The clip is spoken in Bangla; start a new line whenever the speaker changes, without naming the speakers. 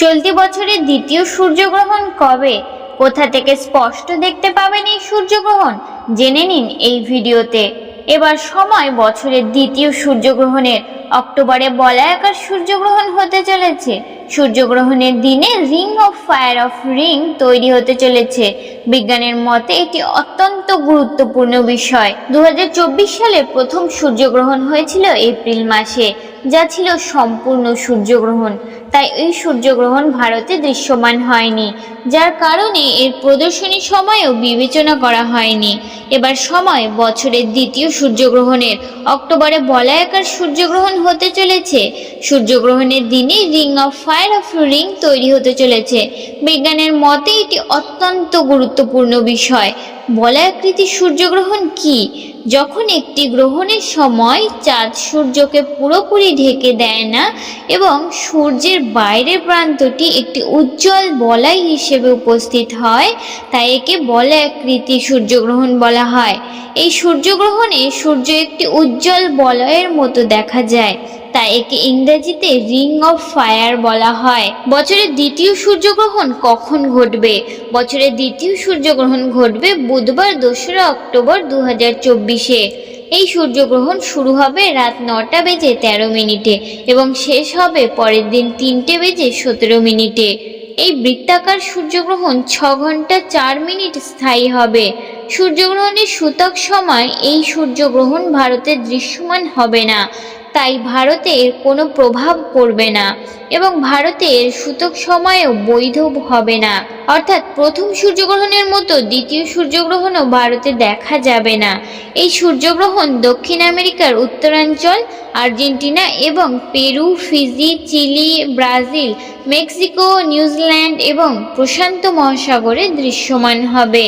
চলতি বছরের দ্বিতীয় সূর্যগ্রহণ কবে? কোথা থেকে স্পষ্ট দেখতে পাবেন এই সূর্যগ্রহণ? জেনে নিন এই ভিডিওতে। এবার সময় বছরের দ্বিতীয় সূর্যগ্রহণের। অক্টোবরে বলায়াকার সূর্যগ্রহণ হতে চলেছে। সূর্যগ্রহণের দিনে ring of fire of ring তৈরি হতে চলেছে। বিজ্ঞানের মতে এটি অত্যন্ত গুরুত্বপূর্ণ বিষয়। দু হাজার চব্বিশ সালে প্রথম সূর্যগ্রহণ হয়েছিল এপ্রিল মাসে, যা ছিল সম্পূর্ণ সূর্যগ্রহণ। তাই এই সূর্যগ্রহণ ভারতে দৃশ্যমান হয়নি, যার কারণে এর প্রদর্শনী সময়ও বিবেচনা করা হয়নি। এবার সময় বছরের দ্বিতীয় সূর্যগ্রহণের। অক্টোবরে বলায়াকার সূর্যগ্রহণ হতে চলেছে। সূর্যগ্রহণের দিনে ring of fire of ring তৈরি হতে চলেছে। বিজ্ঞানের মতে এটি অত্যন্ত গুরুত্বপূর্ণ বিষয়। বলয়াকৃতি সূর্যগ্রহণ কি? যখন একটি গ্রহণের সময় চাঁদ সূর্যকে পুরোপুরি ঢেকে দেয় না এবং সূর্যের বাইরের প্রান্তটি একটি উজ্জ্বল বলয় হিসেবে উপস্থিত হয় তাই একে বলয়াকৃতি সূর্যগ্রহণ বলা হয়। এই সূর্যগ্রহণে সূর্য একটি উজ্জ্বল বলয়ের মতো দেখা যায়। তাই একে ইংরেজিতে রিং অফ ফায়ার বলা হয়। বছরের দ্বিতীয় সূর্যগ্রহণ কখন ঘটবে? বছরের দ্বিতীয় সূর্যগ্রহণ ঘটবে বুধবার, দোসরা অক্টোবর দু হাজার চব্বিশে। এই সূর্যগ্রহণ শুরু হবে রাত নটা বেজে তেরো মিনিটে এবং শেষ হবে পরের দিন তিনটে বেজে সতেরো মিনিটে। এই বৃত্তাকার সূর্যগ্রহণ ছ ঘণ্টা চার মিনিট স্থায়ী হবে। সূর্যগ্রহণের সূতক সময় এই সূর্যগ্রহণ ভারতে দৃশ্যমান হবে না। তাই ভারতে এর কোনো প্রভাব পড়বে না এবং ভারতে এর সূতক সময়ও বৈধ হবে না। অর্থাৎ প্রথম সূর্যগ্রহণের মতো দ্বিতীয় সূর্যগ্রহণও ভারতে দেখা যাবে না। এই সূর্যগ্রহণ দক্ষিণ আমেরিকার উত্তরাঞ্চল, আর্জেন্টিনা এবং Peru, Fiji, Chile, Brazil, Mexico, New Zealand এবং প্রশান্ত মহাসাগরে দৃশ্যমান হবে।